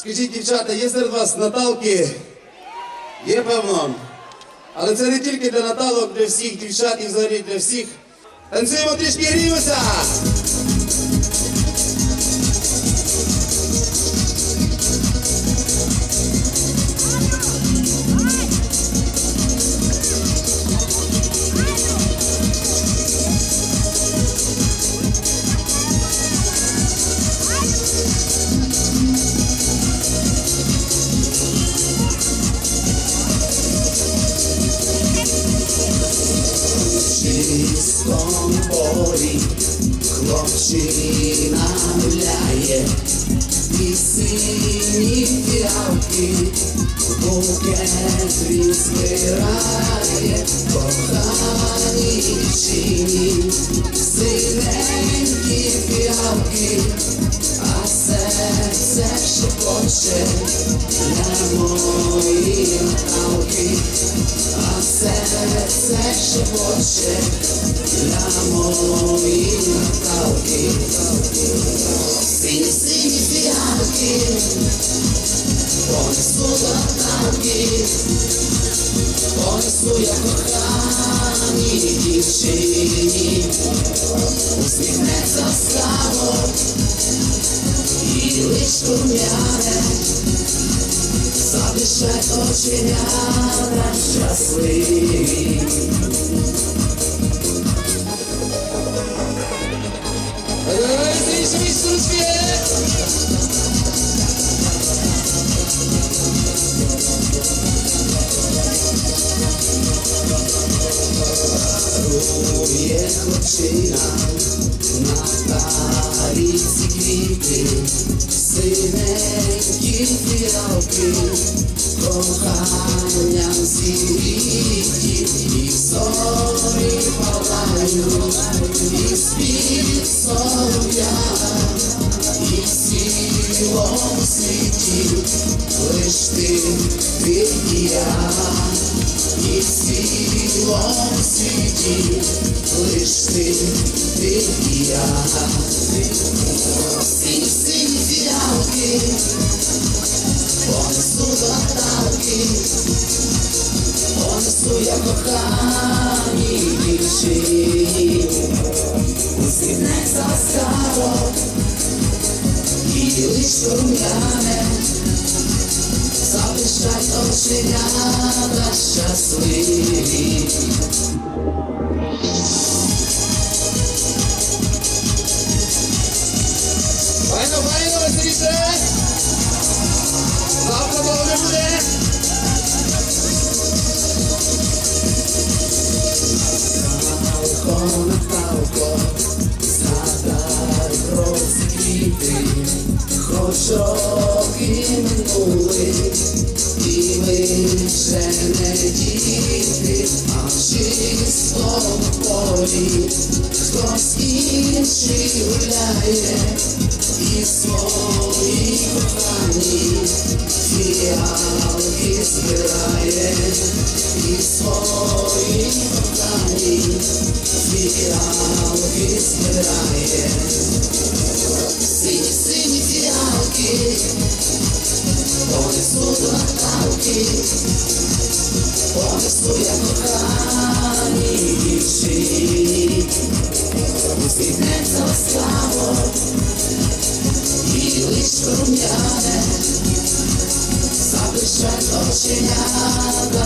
Скажіть, дівчата, є серед вас Наталки? Є, певно. Але це не тільки для Наталок, для всіх дівчат і взагалі для всіх. Танцюємо трішки гріємося! Сині фіалки букет він збирає, кохані чині, синенькі фіалки, а серце шепоче для моєї Наталки. А серце шепоче для моєї понесу Наталки, понесу я коханій дівчині, усміхнеться скаво, і лиш рум'яне, Задишать оченята щасливі. Ой, світ, світ, хлопчина на таліці квіти, синенькі фіалки, коханням зігріті, і зорі палають, лиш ти, ти і я. Цілому світі лиш ти, ти і я. Сині, сині фіалки, понесу до Наталки, понесу я коханій дівчині, усміхнеться скаро, і лиш рум'яне, Залишать оченята щасливі. Файно, файно, веселіше! Завтра не буде! Наталко, Наталко, згадай минули, і ми вже не діти, а в чистому полі хтось інший гуляє, і свої кохані фіалки збирає, і свої кохані фіалки збирає. Понесу я коханій дівчині, усміхнеться ласкаво, і лиш рум'яне, запишать оченята.